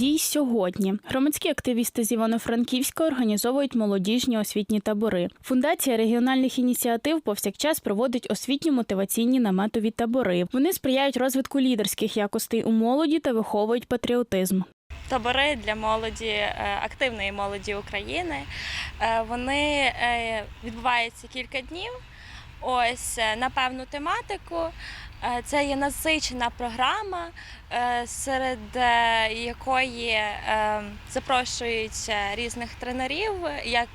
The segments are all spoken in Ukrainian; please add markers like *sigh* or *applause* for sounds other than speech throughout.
подій сьогодні. Громадські активісти з Івано-Франківська організовують молодіжні освітні табори. Фундація регіональних ініціатив повсякчас проводить освітньо-мотиваційні наметові табори. Вони сприяють розвитку лідерських якостей у молоді та виховують патріотизм. табори для молоді, е, активної молоді України. Е, Вони е, відбуваються кілька днів. Ось на певну тематику. Е, Це є насичена програма, е, серед е, якої запрошують е, різних тренерів, як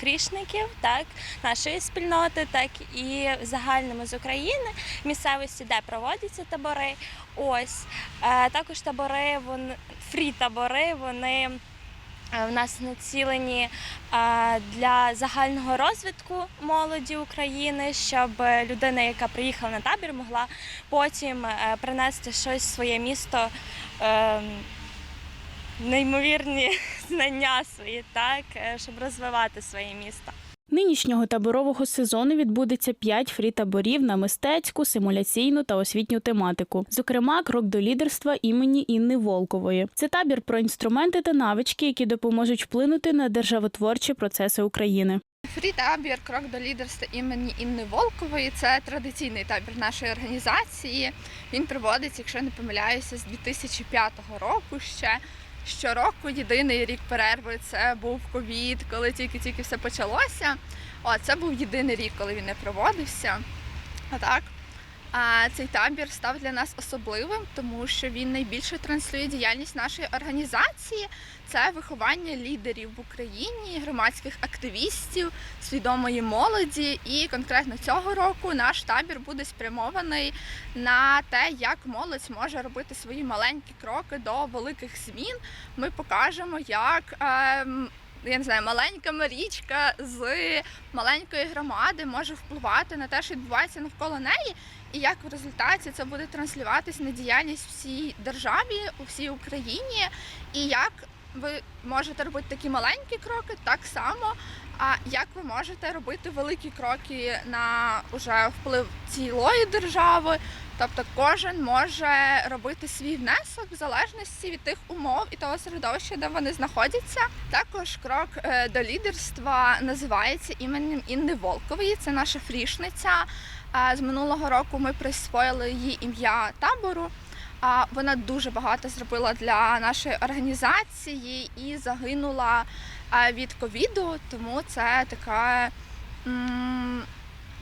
фрішників, так нашої спільноти, так і загальними з України місцевості, де проводяться табори. Ось також табори, вони фрі-табори, вони е, в нас націлені е, для загального розвитку молоді України, щоб людина, яка приїхала на табір, могла потім е, принести щось в своє місто. е, Неймовірні *laughs* знання свої, так, е, щоб розвивати своє місто. Нинішнього таборового сезону відбудеться п'ять фрі-таборів на мистецьку, симуляційну та освітню тематику. Зокрема, крок до лідерства імені Інни Волкової. Це табір про інструменти та навички, які допоможуть вплинути на державотворчі процеси України. Фрі-табір Крок до лідерства імені Інни Волкової це традиційний табір нашої організації. Він проводиться, якщо не помиляюся, з 2005 року ще. Щороку єдиний рік перерви це був ковід, коли тільки-тільки все почалося. О, це був єдиний рік, коли він не проводився. Отак. А цей табір став для нас особливим, тому що він найбільше транслює діяльність нашої організації. Це виховання лідерів в Україні, громадських активістів, свідомої молоді. І конкретно цього року наш табір буде спрямований на те, як молодь може робити свої маленькі кроки до великих змін. Ми покажемо, як. Ем, я не знаю, маленька Марічка з маленької громади може впливати на те, що відбувається навколо неї, і як в результаті це буде транслюватись на діяльність всій державі, у всій Україні, і як ви можете робити такі маленькі кроки, так само. А як ви можете робити великі кроки на уже вплив цілої держави? Тобто кожен може робити свій внесок в залежності від тих умов і того середовища, де вони знаходяться. Також крок е, до лідерства називається іменем Інни Волкової. Це наша фрішниця. З минулого року ми присвоїли її ім'я табору. А вона дуже багато зробила для нашої організації і загинула від ковіду. Тому це така.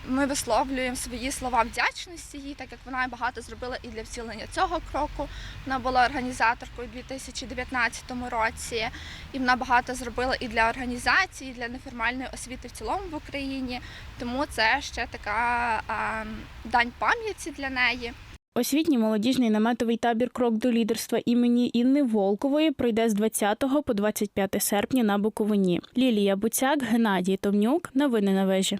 Ми висловлюємо свої слова вдячності їй, так як вона багато зробила і для втілення цього кроку. Вона була організаторкою у 2019 році, і вона багато зробила і для організації, і для неформальної освіти в цілому в Україні. Тому це ще така а, дань пам'яті для неї. Освітній молодіжний наметовий табір Крок до лідерства імені Інни Волкової пройде з 20 по 25 серпня на Буковині. Лілія Буцяк, Геннадій Томнюк. Новини на вежі.